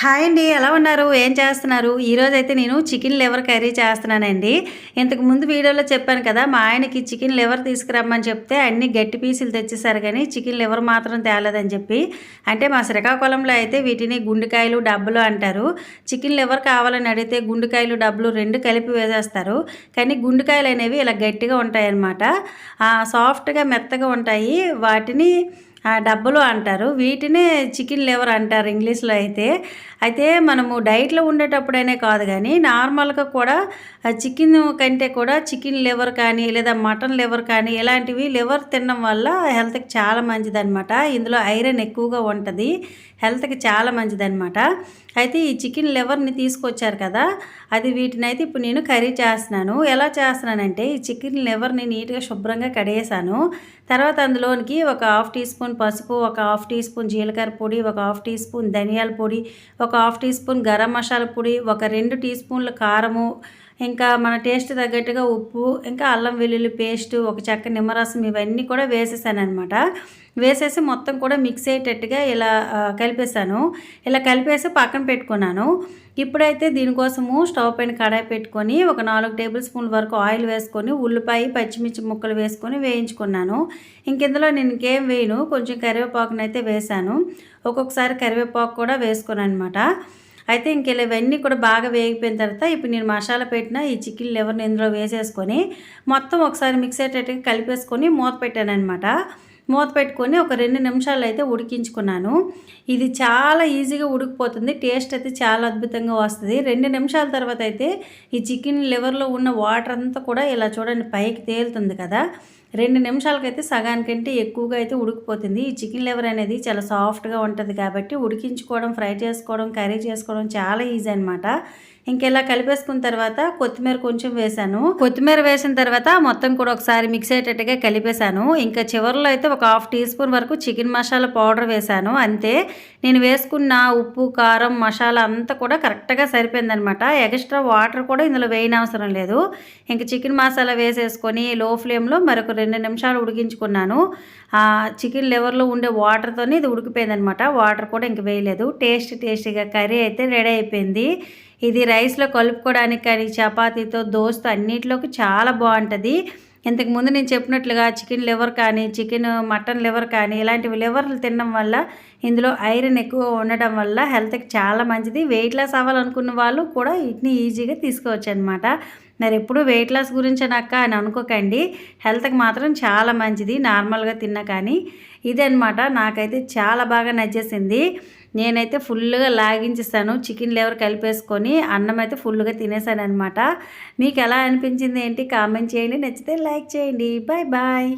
Hi అండి ఎలా ఉన్నారు? ఏం చేస్తున్నారు? ఈరోజు అయితే నేను చికెన్ లివర్ కర్రీ చేస్తున్నానండి. ఇంతకు ముందు వీడియోలో చెప్పాను కదా మా ఆయనకి చికెన్ లివర్ తీసుకురమ్మని చెప్తే అన్ని గట్టి పీసులు తెచ్చేసారు కానీ చికెన్ లివర్ మాత్రం తేలేదని చెప్పి. అంటే మా శ్రీకాకుళంలో అయితే వీటిని గుండెకాయలు డబ్బులు అంటారు. చికెన్ లివర్ కావాలని అడిగితే గుండెకాయలు డబ్బులు రెండు కలిపి వేసేస్తారు. కానీ గుండెకాయలు అనేవి ఇలా గట్టిగా ఉంటాయన్నమాట. సాఫ్ట్గా మెత్తగా ఉంటాయి. వాటిని డబ్బులు అంటారు. వీటినే చికెన్ లివర్ అంటారు ఇంగ్లీష్లో అయితే. అయితే మనము డైట్లో ఉండేటప్పుడైనా కాదు కానీ నార్మల్గా కూడా చికెన్ కంటే కూడా చికెన్ లివర్ కానీ లేదా మటన్ లివర్ కానీ ఇలాంటివి లివర్ తినడం వల్ల హెల్త్కి చాలా మంచిదనమాట ఇందులో ఐరన్ ఎక్కువగా ఉంటుంది. హెల్త్కి చాలా మంచిదనమాట అయితే ఈ చికెన్ లివర్ని తీసుకొచ్చారు కదా అది వీటిని అయితే ఇప్పుడు నేను కర్రీ చేస్తున్నాను. ఎలా చేస్తున్నానంటే ఈ చికెన్ లివర్ని నీట్గా శుభ్రంగా కడిగేసాను తర్వాత అందులోనికి ఒక హాఫ్ టీ స్పూన్ పసుపు ఒక హాఫ్ టీ స్పూన్ జీలకర్ర పొడి ఒక హాఫ్ టీ స్పూన్ ధనియాల పొడి ఒక half teaspoon garam masala పొడి ఒక రెండు టీ స్పూన్ల కారము ఇంకా మన టేస్ట్ తగ్గట్టుగా ఉప్పు ఇంకా అల్లం వెల్లుల్లి పేస్ట్ ఒక చెక్క నిమ్మరసం ఇవన్నీ కూడా వేసేసాను అనమాట వేసేసి మొత్తం కూడా మిక్స్ అయ్యేటట్టుగా ఇలా కలిపేసాను ఇలా కలిపేసి పక్కన పెట్టుకున్నాను. ఇప్పుడైతే దీనికోసము స్టవ్ పైన కడాయి పెట్టుకొని ఒక నాలుగు టేబుల్ స్పూన్ల వరకు ఆయిల్ వేసుకొని ఉల్లిపాయ పచ్చిమిర్చి ముక్కలు వేసుకొని వేయించుకున్నాను. ఇంకెందులో నేను ఇంకేం వేయను కొంచెం కరివేపాకునైతే వేసాను ఒక్కొక్కసారి కరివేపాకు కూడా వేసుకున్నాను అనమాట అయితే ఇంక ఇవన్నీ కూడా బాగా వేగిపోయిన తర్వాత ఇప్పుడు నేను మసాలా పెట్టిన ఈ చికెన్ లివర్ని ఇందులో వేసేసుకొని మొత్తం ఒకసారి మిక్స్ అయ్యేటట్టుగా కలిపేసుకొని మూత పెట్టాను అనమాట మూత పెట్టుకొని ఒక రెండు నిమిషాలు అయితే ఉడికించుకున్నాను. ఇది చాలా ఈజీగా ఉడికిపోతుంది. టేస్ట్ అయితే చాలా అద్భుతంగా వస్తుంది. రెండు నిమిషాల తర్వాత అయితే ఈ చికెన్ లివర్లో ఉన్న వాటర్ అంతా కూడా ఇలా చూడండి పైకి తేలుతుంది కదా. రెండు నిమిషాలకైతే సగానికంటే ఎక్కువగా అయితే ఉడికిపోతుంది. ఈ చికెన్ లివర్ అనేది చాలా సాఫ్ట్గా ఉంటుంది కాబట్టి ఉడికించుకోవడం ఫ్రై చేసుకోవడం కర్రీ చేసుకోవడం చాలా ఈజీ అనమాట ఇంకెలా కలిపేసుకున్న తర్వాత కొత్తిమీర కొంచెం వేసాను. కొత్తిమీర వేసిన తర్వాత మొత్తం కూడా ఒకసారి మిక్స్ అయ్యేటట్టుగా కలిపేశాను. ఇంకా చివరిలో అయితే ఒక హాఫ్ టీ స్పూన్ వరకు చికెన్ మసాలా పౌడర్ వేశాను అంతే. నేను వేసుకున్న ఉప్పు కారం మసాలా అంతా కూడా కరెక్ట్గా సరిపోయిందనమాట ఎక్స్ట్రా వాటర్ కూడా ఇందులో వేయనవసరం లేదు. ఇంకా చికెన్ మసాలా వేసేసుకొని లో ఫ్లేమ్లో మరొక రెండు నిమిషాలు ఉడికించుకున్నాను. చికెన్ లివర్లో ఉండే వాటర్తోనే ఇది ఉడికిపోయిందనమాట వాటర్ కూడా ఇంక వేయలేదు. టేస్ట్ టేస్టీగా కర్రీ అయితే రెడీ అయిపోయింది. ఇది రైస్లో కలుపుకోవడానికి కానీ చపాతీతో దోస్తో అన్నిటిలోకి చాలా బాగుంటుంది. ఇంతకుముందు నేను చెప్పినట్లుగా చికెన్ లివర్ కానీ చికెన్ మటన్ లివర్ కానీ ఇలాంటివి లివర్లు తినడం వల్ల ఇందులో ఐరన్ ఎక్కువ ఉండడం వల్ల హెల్త్కి చాలా మంచిది. వెయిట్ లాస్ అవ్వాలనుకున్న వాళ్ళు కూడా వీటిని ఈజీగా తీసుకోవచ్చు అనమాట మరి ఎప్పుడు వెయిట్ లాస్ గురించి అనక్క అని అనుకోకండి. హెల్త్కి మాత్రం చాలా మంచిది. నార్మల్గా తిన్నా కానీ ఇదనమాట నాకైతే చాలా బాగా నచ్చేసింది. నేనైతే ఫుల్గా లాగించేసాను. చికెన్ లేవర్ కలిపేసుకొని అన్నం అయితే ఫుల్గా తినేసాను అనమాట మీకు ఎలా అనిపించింది ఏంటి? కామెంట్ చేయండి. నచ్చితే లైక్ చేయండి. Bye bye